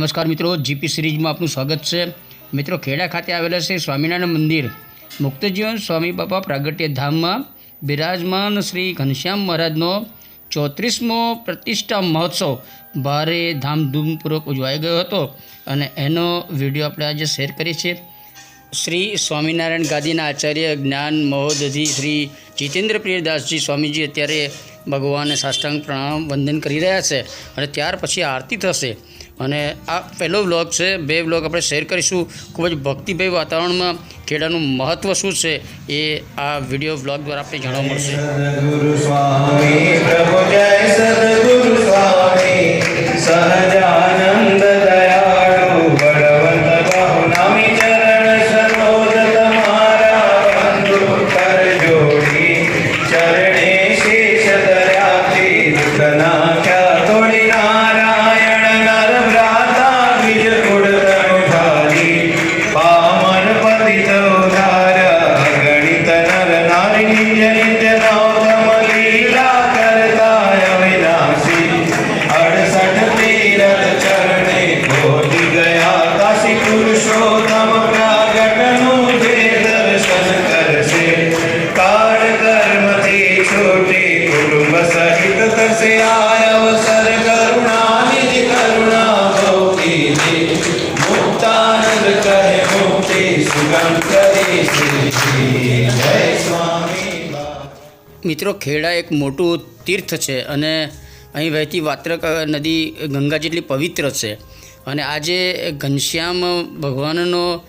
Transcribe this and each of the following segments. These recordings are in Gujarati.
નમસ્કાર મિત્રો, જીપી સિરીઝમાં આપનું સ્વાગત છે. મિત્રો, ખેડા ખાતે આવેલા છે સ્વામિનારાયણ મંદિર, મુક્તજીવન સ્વામી બાપા પ્રાગટ્ય ધામમાં બિરાજમાન શ્રી ઘનશ્યામ મહારાજનો ચોત્રીસમો પ્રતિષ્ઠા મહોત્સવ ભારે ધામધૂમપૂર્વક ઉજવાઈ ગયો હતો અને એનો વીડિયો આપણે આજે શેર કરીએ છીએ. શ્રી સ્વામિનારાયણ ગાદીના આચાર્ય જ્ઞાન મહોદધિ શ્રી જીતેન્દ્ર પ્રિયદાસજી સ્વામીજી અત્યારે ભગવાનને સાષ્ટાંગ પ્રણામ વંદન કરી રહ્યા છે અને ત્યાર પછી આરતી થશે. અને આ પહેલો વ્લોગ છે, બે વ્લોગ આપણે શેર કરીશું. ખૂબ જ ભક્તિભાઈ વાતાવરણમાં ખેડાનું મહત્ત્વ શું છે, એ આ વીડિયો વ્લોગ દ્વારા આપણે જાણવા મળશે. પ્રભુ મિત્રો, ખેડા એક મોટું તીર્થ છે અને અહીં વહેતી વાત્રક નદી ગંગા જેટલી પવિત્ર છે. અને આજે ઘનશ્યામ ભગવાનનો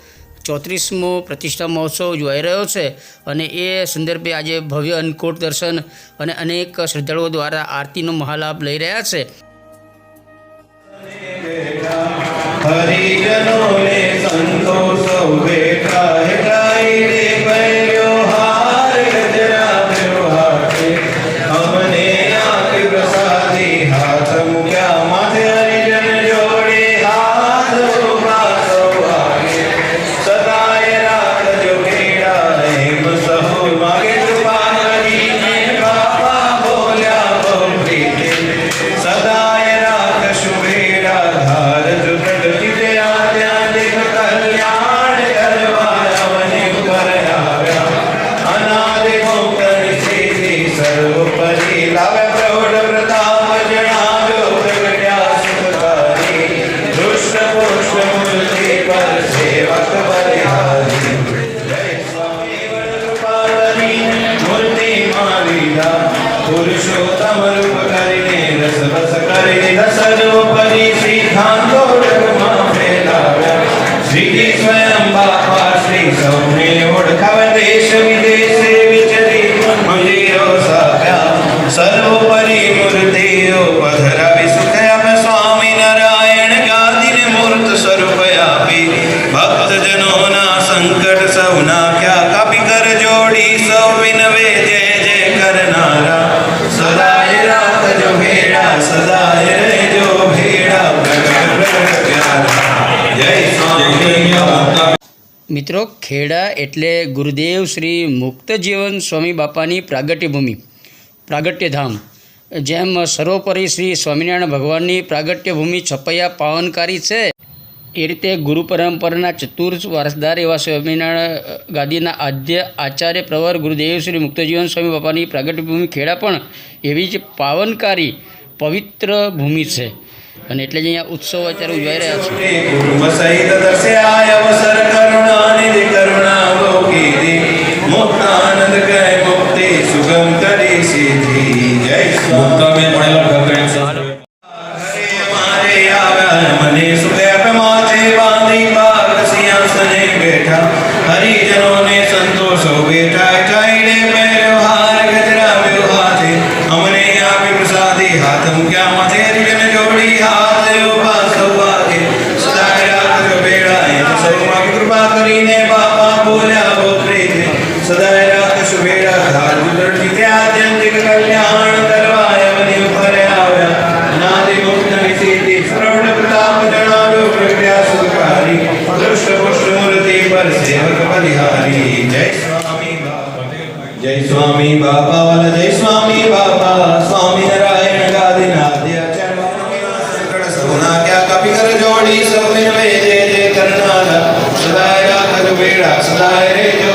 ચોત્રીસમો પ્રતિષ્ઠા મહોત્સવ જોવાઈ રહ્યો છે અને એ સંદર્ભે આજે ભવ્ય અન્નકૂટ દર્શન અને અનેક શ્રદ્ધાળુઓ દ્વારા આરતીનો મહાલાભ લઈ રહ્યા છે. હરિજનોને સંતોષો બેઠા શ્રી સૌને મિત્રો, ખેડા એટલે ગુરુદેવ શ્રી મુક્તજીવન સ્વામી બાપાની પ્રાગટ્યભૂમિ, પ્રાગટ્યધામ, જેમ સર્વોપરી શ્રી સ્વામિનારાયણ ભગવાનની પ્રાગટ્યભૂમિ છપૈયા પાવનકારી છે, એ રીતે ગુરુ પરંપરાના ચતુર્થ વારસદાર એવા સ્વામિનારાયણ ગાદીના આદ્ય આચાર્ય પ્રવર ગુરુદેવ શ્રી મુક્તજીવન સ્વામી બાપાની પ્રાગટ્યભૂમિ ખેડા પણ એવી જ પાવનકારી પવિત્ર ભૂમિ છે. અને એટલે જ અહીંયા ઉત્સવ અત્યારે ઉજવાઈ રહ્યા છે. મુક્તાનંદ કહે મુક્તિ સુગમ કરી સીધી જય સ્વામી બાપા વાલા જય સ્વામી બાપા વાલા સ્વામી નારાયણ ગાદી નાદ્ય ચરણ સગુના ક્યા કપિ કર જોડી સબને મે જય જય કરનાલા સદાય રાખ વેડા સદાય રે જો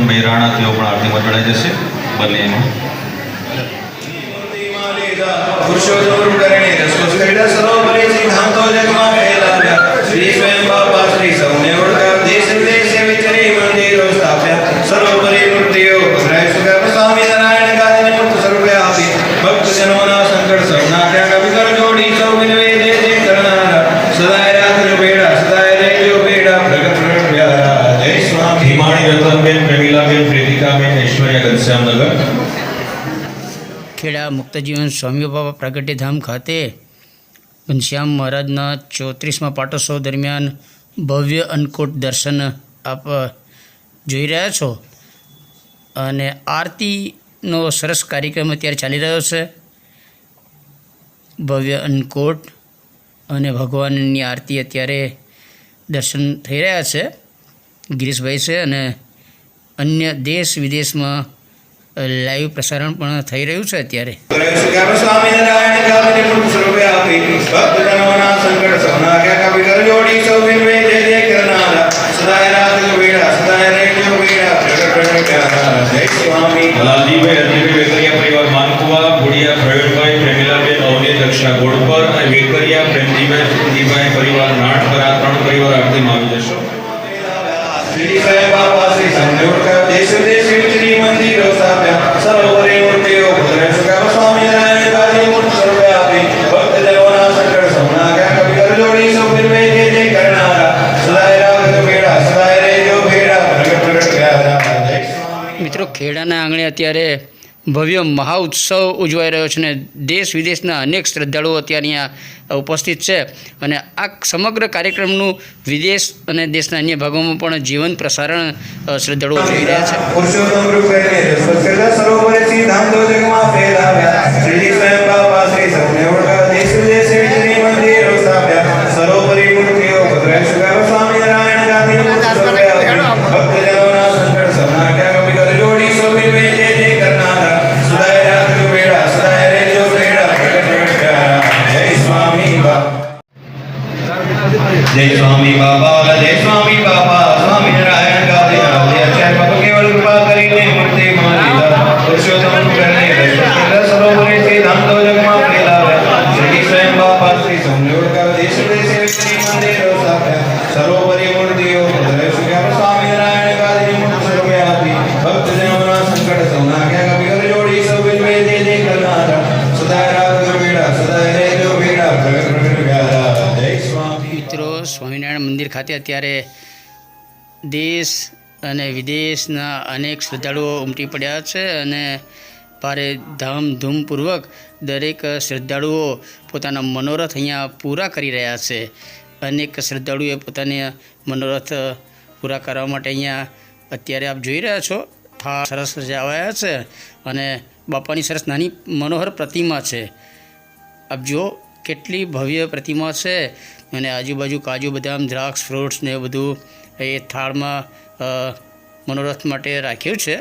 નીરવ સુમનભાઈ રાણા તેઓ પણ આરતીમાં જોડાઈ જશે બંનેનું પુરુષોત્તમ રૂપ કરીને રસોસ સરોવરે સિદ્ધાંતો જગમાં ફેલાવ્યા શ્રી સ્વયં બાપા શ્રી સૌને ઓળખ્યા દેશ વિદેશે વિચરી મંદિરો સ્થાપ્યા સર્વોપરી મૂર્તિઓ ભદ્રાય સુગમ સ્વામી નારાયણ ગાદીને મુક્ત સ્વરૂપે આપી સંકટ સૌનાખ્યા ખેડા સ્વામી બાબા પ્રગટીધામ ખાતે ઘનશ્યામ મહારાજના ચોત્રીસમાં પાટોત્સવ દરમિયાન ભવ્ય અન્નકૂટ દર્શન આપ જોઈ રહ્યા છો. અને આરતીનો સરસ કાર્યક્રમ અત્યારે ચાલી રહ્યો છે. ભવ્ય અન્નકૂટ અને ભગવાનની આરતી અત્યારે દર્શન થઈ રહ્યા છે. ગિરીશભાઈ છે અને અન્ય દેશ વિદેશમાં લાઈવ પ્રસારણ પણ થઈ રહ્યું છે અત્યારે. પરિવાર માનકુવા ભોડિયા પ્રવીણભાઈ પ્રેમિલાબેન અવની દક્ષા ગોળપર અને વેકરિયા પ્રેમજીભાઈ સુખજીભાઈ પરિવાર નાટપર ત્રણ પરિવાર આરતીમાં આવી જશો. શ્રી ઓળખ્યા દેશ વિચરી મંદિરો ખેડાના આંગણે અત્યારે ભવ્ય મહાઉત્સવ ઉજવાઈ રહ્યો છે અને દેશ વિદેશના અનેક શ્રદ્ધાળુઓ અત્યારે અહીંયા ઉપસ્થિત છે અને આ સમગ્ર કાર્યક્રમનું વિદેશ અને દેશના અન્ય ભાગોમાં પણ જીવંત પ્રસારણ શ્રદ્ધાળુઓ જોઈ રહ્યા છે. મંદિર ખાતે અત્યારે દેશ અને વિદેશના અનેક શ્રદ્ધાળુઓ ઉમટી પડ્યા છે અને ભારે ધામધૂમપૂર્વક દરેક શ્રદ્ધાળુઓ પોતાના મનોરથ અહીંયા પૂરા કરી રહ્યા છે. અનેક શ્રદ્ધાળુએ પોતાના મનોરથ પૂરા કરવા માટે અહીંયા અત્યારે આપ જોઈ રહ્યા છો. થા સરસ સજાવાયા છે અને બાપાની સરસ નાની મનોહર પ્રતિમા છે. આપ જુઓ કેટલી ભવ્ય પ્રતિમા છે. અને આજુબાજુ કાજુ બદામ, દ્રાક્ષ ફ્રૂટ્સ ને બધું એ થાળમાં મનોરથ માટે રાખ્યું છે.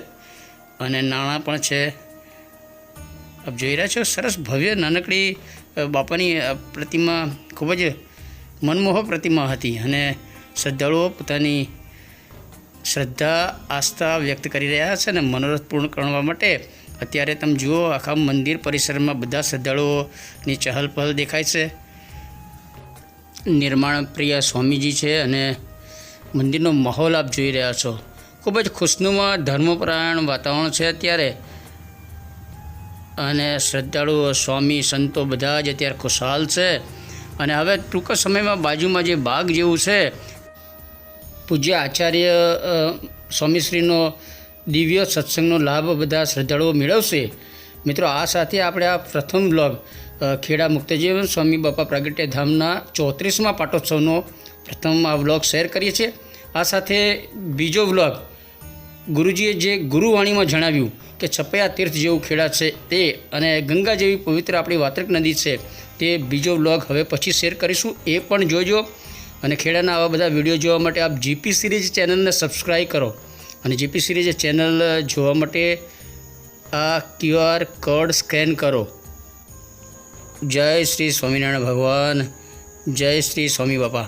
અને નાણાં પણ છે. આપ જોઈ રહ્યા છો, સરસ ભવ્ય નાનકડી બાપાની પ્રતિમા, ખૂબ જ મનમોહક પ્રતિમા હતી. અને શ્રદ્ધાળુઓ પોતાની શ્રદ્ધા, આસ્થા વ્યક્ત કરી રહ્યા છે અને મનોરથ પૂર્ણ કરવા માટે અત્યારે તમે જુઓ, આખા મંદિર પરિસરમાં બધા શ્રદ્ધાળુઓની ચહલ પહલ દેખાય છે. નિર્માણ પ્રિય સ્વામીજી છે અને મંદિરનો માહોલ આપ જોઈ રહ્યા છો. ખૂબ જ ખુશનુમા ધર્મપરાયણ વાતાવરણ છે અત્યારે. અને શ્રદ્ધાળુઓ સ્વામી, સંતો બધા જ અત્યારે ખુશહાલ છે. અને હવે ટૂંક સમયમાં બાજુમાં જે બાગ જેવું છે, પૂજ્ય આચાર્ય સ્વામીશ્રીનો દિવ્ય સત્સંગનો લાભ બધા શ્રદ્ધાળુઓ મેળવશે. મિત્રો, આ સાથે આપણે આ પ્રથમ બ્લોગ ખેડા મુક્તજીવન સ્વામી બાપા પ્રાગટ્ય ધામના ચોત્રીસમાં પાટોત્સવનો પ્રથમ આ વ્લોગ શેર કરીએ છીએ. આ સાથે બીજો વ્લોગ ગુરુજીએ જે ગુરુવાણીમાં જણાવ્યું કે છપૈયા તીર્થ જેવું ખેડા છે તે અને ગંગા જેવી પવિત્ર આપણી વાત્રક નદી છે તે બીજો વ્લોગ હવે પછી શેર કરીશું. એ પણ જોજો અને ખેડાના આવા બધા વીડિયો જોવા માટે આપ જીપી સિરીઝ ચેનલને સબસ્ક્રાઈબ કરો. અને જીપી સિરીઝ ચેનલ જોવા માટે આ ક્યુઆર કોડ સ્કેન કરો. જય શ્રી સ્વામિનારાયણ ભગવાન, જય શ્રી સ્વામી બાપા.